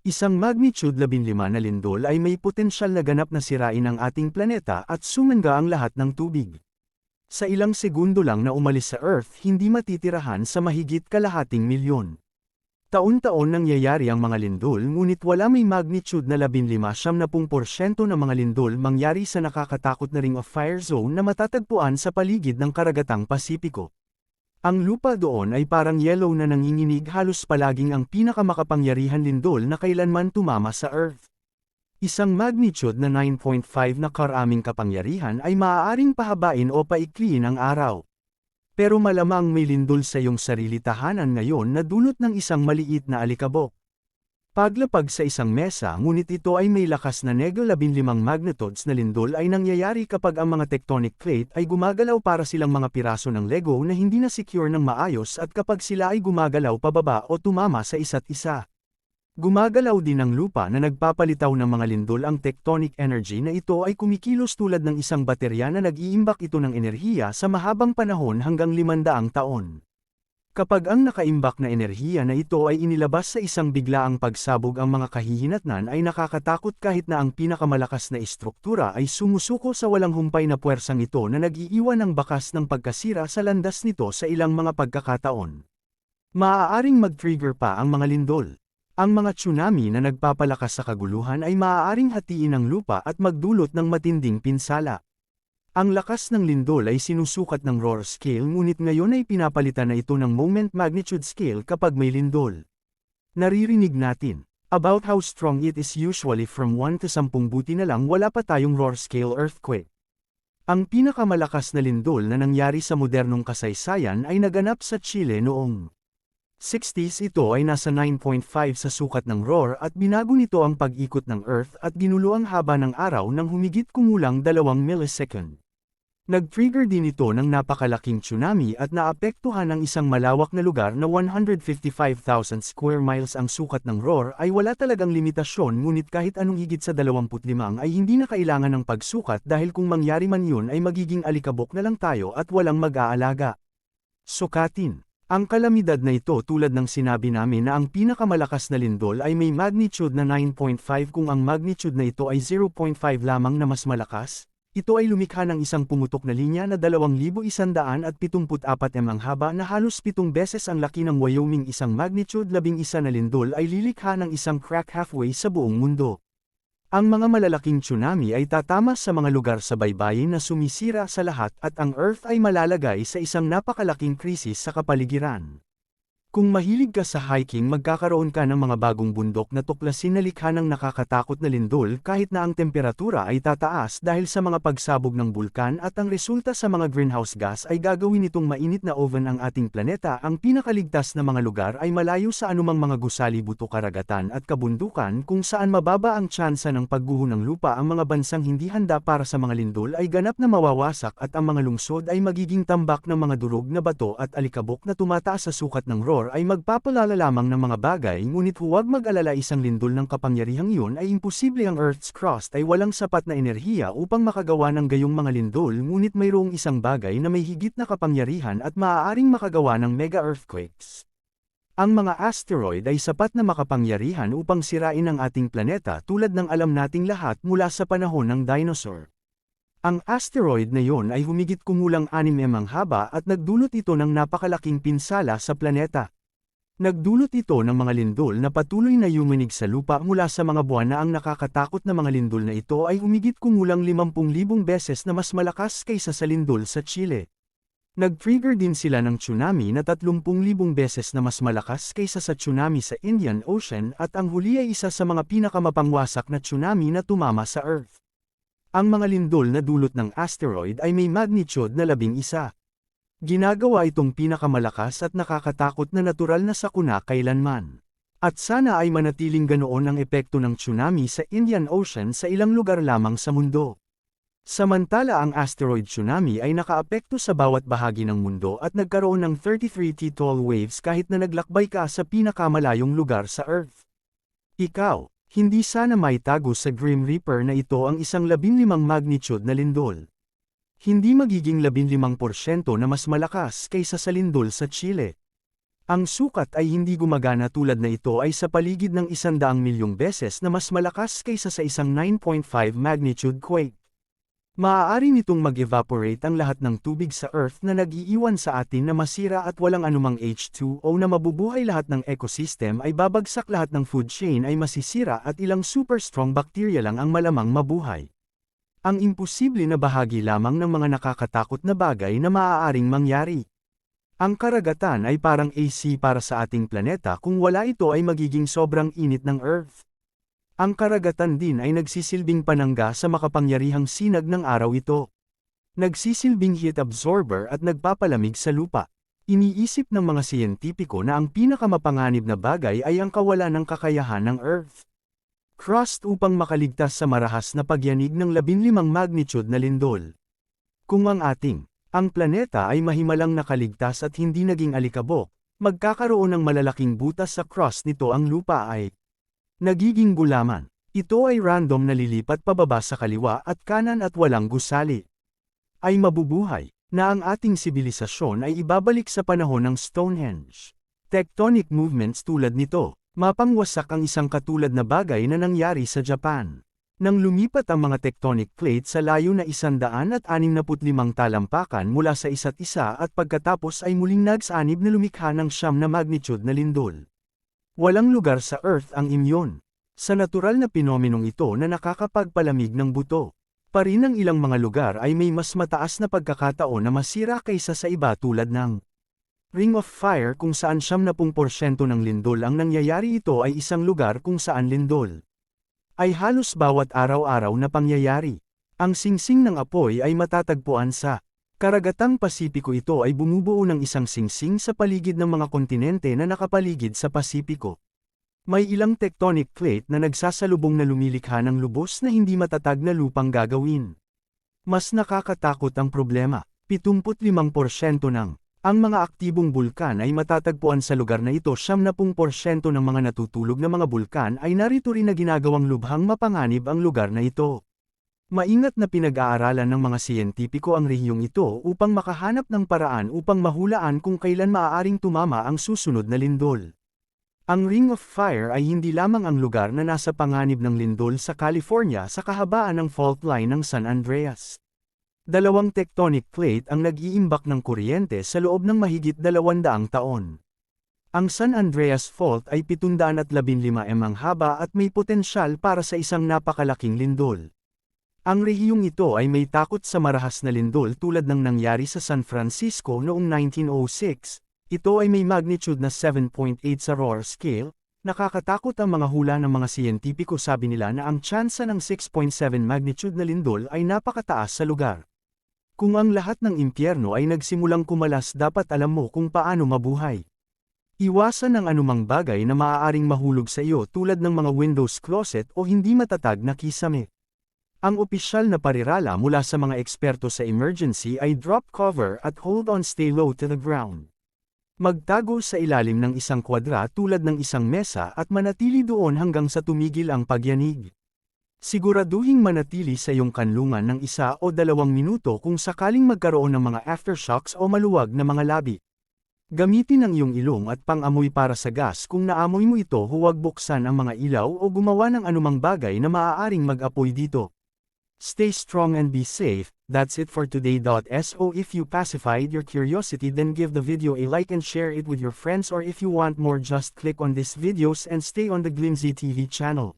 Isang magnitude 15 na lindol ay may potensyal na ganap na sirain ang ating planeta at sumangga ang lahat ng tubig. Sa ilang segundo lang na umalis sa Earth hindi matitirahan sa mahigit kalahating milyon. Taon-taon nangyayari ang mga lindol ngunit wala may magnitude na 15-70% ng mga lindol mangyari sa nakakatakot na Ring of Fire Zone na matatagpuan sa paligid ng karagatang Pasipiko. Ang lupa doon ay parang yellow na nanginginig halos palaging ang pinakamakapangyarihan lindol na kailanman tumama sa Earth. Isang magnitude na 9.5 na karaming kapangyarihan ay maaaring pahabain o paikliin ang araw. Pero malamang may lindol sa iyong sarili tahanan ngayon na dulot ng isang maliit na alikabok. Paglapag sa isang mesa ngunit ito ay may lakas na nego 15 magnitudes na lindol ay nangyayari kapag ang mga tectonic plate ay gumagalaw para silang mga piraso ng Lego na hindi na secure ng maayos at kapag sila ay gumagalaw pababa o tumama sa isa't isa. Gumagalaw din ang lupa na nagpapalitaw ng mga lindol ang tectonic energy na ito ay kumikilos tulad ng isang baterya na nag-iimbak ito ng enerhiya sa mahabang panahon hanggang 500 taon. Kapag ang nakaimbak na enerhiya na ito ay inilabas sa isang biglaang pagsabog ang mga kahihinatnan ay nakakatakot kahit na ang pinakamalakas na istruktura ay sumusuko sa walang humpay na puwersang ito na nag-iiwan ng bakas ng pagkasira sa landas nito sa ilang mga pagkakataon. Maaaring mag-trigger pa ang mga lindol. Ang mga tsunami na nagpapalakas sa kaguluhan ay maaaring hatiin ang lupa at magdulot ng matinding pinsala. Ang lakas ng lindol ay sinusukat ng roar scale ngunit ngayon ay pinapalitan na ito ng moment magnitude scale kapag may lindol. Naririnig natin, about how strong it is usually from 1 to 10 buti na lang wala pa tayong roar scale earthquake. Ang pinakamalakas na lindol na nangyari sa modernong kasaysayan ay naganap sa Chile noong 60s ito ay nasa 9.5 sa sukat ng roar at binago nito ang pag-ikot ng Earth at ginulo ang haba ng araw ng humigit kumulang 2 millisecond. Nag-trigger din ito ng napakalaking tsunami at naapektuhan ang isang malawak na lugar na 155,000 square miles ang sukat ng roar ay wala talagang limitasyon ngunit kahit anong higit sa 25 ay hindi na kailangan ng pagsukat dahil kung mangyari man yun ay magiging alikabok na lang tayo at walang mag-aalaga. Sukatin ang kalamidad na ito tulad ng sinabi namin na ang pinakamalakas na lindol ay may magnitude na 9.5 kung ang magnitude na ito ay 0.5 lamang na mas malakas, ito ay lumikha ng isang pumutok na linya na 2,174 m ang haba na halos pitong beses ang laki ng Wyoming isang magnitude 11 na lindol ay lilikha ng isang crack halfway sa buong mundo. Ang mga malalaking tsunami ay tatama sa mga lugar sa baybayin na sumisira sa lahat at ang Earth ay malalagay sa isang napakalaking krisis sa kapaligiran. Kung mahilig ka sa hiking magkakaroon ka ng mga bagong bundok na tuklasin na likha ng nakakatakot na lindol kahit na ang temperatura ay tataas dahil sa mga pagsabog ng bulkan at ang resulta sa mga greenhouse gas ay gagawin itong mainit na oven ang ating planeta. Ang pinakaligtas na mga lugar ay malayo sa anumang mga gusali buto karagatan at kabundukan kung saan mababa ang tsansa ng pagguho ng lupa. Ang mga bansang hindi handa para sa mga lindol ay ganap na mawawasak at ang mga lungsod ay magiging tambak ng mga durog na bato at alikabok na tumataas sa sukat ng roar Thor ay magpapalala lamang ng mga bagay ngunit huwag mag-alala isang lindol ng kapangyarihang yun ay imposible ang Earth's crust ay walang sapat na enerhiya upang makagawa ng gayong mga lindol ngunit mayroong isang bagay na may higit na kapangyarihan at maaaring makagawa ng mega-earthquakes. Ang mga asteroid ay sapat na makapangyarihan upang sirain ang ating planeta tulad ng alam nating lahat mula sa panahon ng dinosaur. Ang asteroid na yon ay humigit kumulang 6 m ang haba at nagdulot ito ng napakalaking pinsala sa planeta. Nagdulot ito ng mga lindol na patuloy na yuminig sa lupa mula sa mga buwan na ang nakakatakot na mga lindol na ito ay humigit kumulang 50,000 beses na mas malakas kaysa sa lindol sa Chile. Nag-trigger din sila ng tsunami na 30,000 beses na mas malakas kaysa sa tsunami sa Indian Ocean at ang huli ay isa sa mga pinakamapangwasak na tsunami na tumama sa Earth. Ang mga lindol na dulot ng asteroid ay may magnitude na labing isa. Ginagawa itong pinakamalakas at nakakatakot na natural na sakuna kailanman. At sana ay manatiling ganoon ang epekto ng tsunami sa Indian Ocean sa ilang lugar lamang sa mundo. Samantala ang asteroid tsunami ay nakaapekto sa bawat bahagi ng mundo at nagkaroon ng 33 t tall waves kahit na naglakbay ka sa pinakamalayong lugar sa Earth. Ikaw, hindi sana maitago sa Grim Reaper na ito ang isang 15 magnitude na lindol. Hindi magiging 15% na mas malakas kaysa sa lindol sa Chile. Ang sukat ay hindi gumagana tulad na ito ay sa paligid ng isandaang milyong beses na mas malakas kaysa sa isang 9.5 magnitude quake. Maaari nitong mag-evaporate ang lahat ng tubig sa Earth na nag-iiwan sa atin na masira at walang anumang H2O na mabubuhay lahat ng ecosystem ay babagsak lahat ng food chain ay masisira at ilang super strong bacteria lang ang malamang mabuhay. Ang imposible na bahagi lamang ng mga nakakatakot na bagay na maaaring mangyari. Ang karagatan ay parang AC para sa ating planeta kung wala ito ay magiging sobrang init ng Earth. Ang karagatan din ay nagsisilbing panangga sa makapangyarihang sinag ng araw ito. Nagsisilbing heat absorber at nagpapalamig sa lupa. Iniisip ng mga siyentipiko na ang pinakamapanganib na bagay ay ang kawalan ng kakayahan ng Earth. Crust upang makaligtas sa marahas na pagyanig ng 15 magnitude na lindol. Kung ang ating ang planeta ay mahimalang nakaligtas at hindi naging alikabok, magkakaroon ng malalaking butas sa crust nito ang lupa ay nagiging gulaman. Ito ay random na lilipat pababa sa kaliwa at kanan at walang gusali. Ay mabubuhay, na ang ating sibilisasyon ay ibabalik sa panahon ng Stonehenge. Tectonic movements tulad nito, mapangwasak ang isang katulad na bagay na nangyari sa Japan. Nang lumipat ang mga tectonic plate sa layo na 165 talampakan mula sa isa't isa at pagkatapos ay muling nagsanib na lumikha ng siyam na magnitude na lindol. Walang lugar sa Earth ang imyon. Sa natural na pinomenong ito na nakakapagpalamig ng buto. Pa rin ang ilang mga lugar ay may mas mataas na pagkakataon na masira kaysa sa iba tulad ng Ring of Fire kung saan 70% ng lindol ang nangyayari ito ay isang lugar kung saan lindol ay halos bawat araw-araw na pangyayari. Ang singsing ng apoy ay matatagpuan sa karagatang Pasipiko ito ay bumubuo ng isang singsing sa paligid ng mga kontinente na nakapaligid sa Pasipiko. May ilang tectonic plate na nagsasalubong na lumilikha ng lubos na hindi matatag na lupang gagawin. Mas nakakatakot ang problema, 75% ng ang mga aktibong bulkan ay matatagpuan sa lugar na ito 70% ng mga natutulog na mga bulkan ay narito rin na ginagawang lubhang mapanganib ang lugar na ito. Maingat na pinag-aaralan ng mga siyentipiko ang rehiyong ito upang makahanap ng paraan upang mahulaan kung kailan maaaring tumama ang susunod na lindol. Ang Ring of Fire ay hindi lamang ang lugar na nasa panganib ng lindol sa California sa kahabaan ng fault line ng San Andreas. Dalawang tectonic plate ang nag-iimbak ng kuryente sa loob ng mahigit dalawandaang taon. Ang San Andreas Fault ay 715 m ang haba at may potensyal para sa isang napakalaking lindol. Ang rehiyong ito ay may takot sa marahas na lindol tulad ng nangyari sa San Francisco noong 1906. Ito ay may magnitude na 7.8 sa Rohr scale. Nakakatakot ang mga hula ng mga siyentipiko sabi nila na ang tsansa ng 6.7 magnitude na lindol ay napakataas sa lugar. Kung ang lahat ng impyerno ay nagsimulang kumalas dapat alam mo kung paano mabuhay. Iwasan ang anumang bagay na maaaring mahulog sa iyo tulad ng mga windows closet o hindi matatag na kisame. Ang opisyal na parirala mula sa mga eksperto sa emergency ay drop cover at hold on stay low to the ground. Magtago sa ilalim ng isang kwadra tulad ng isang mesa at manatili doon hanggang sa tumigil ang pagyanig. Siguraduhing manatili sa iyong kanlungan ng isa o dalawang minuto kung sakaling magkaroon ng mga aftershocks o maluwag na mga labi. Gamitin ang iyong ilong at pang-amoy para sa gas kung naamoy mo ito huwag buksan ang mga ilaw o gumawa ng anumang bagay na maaaring mag-apoy dito. Stay strong and be safe, that's it for today. So if you pacified your curiosity then give the video a like and share it with your friends or if you want more just click on these videos and stay on the Glimsy TV channel.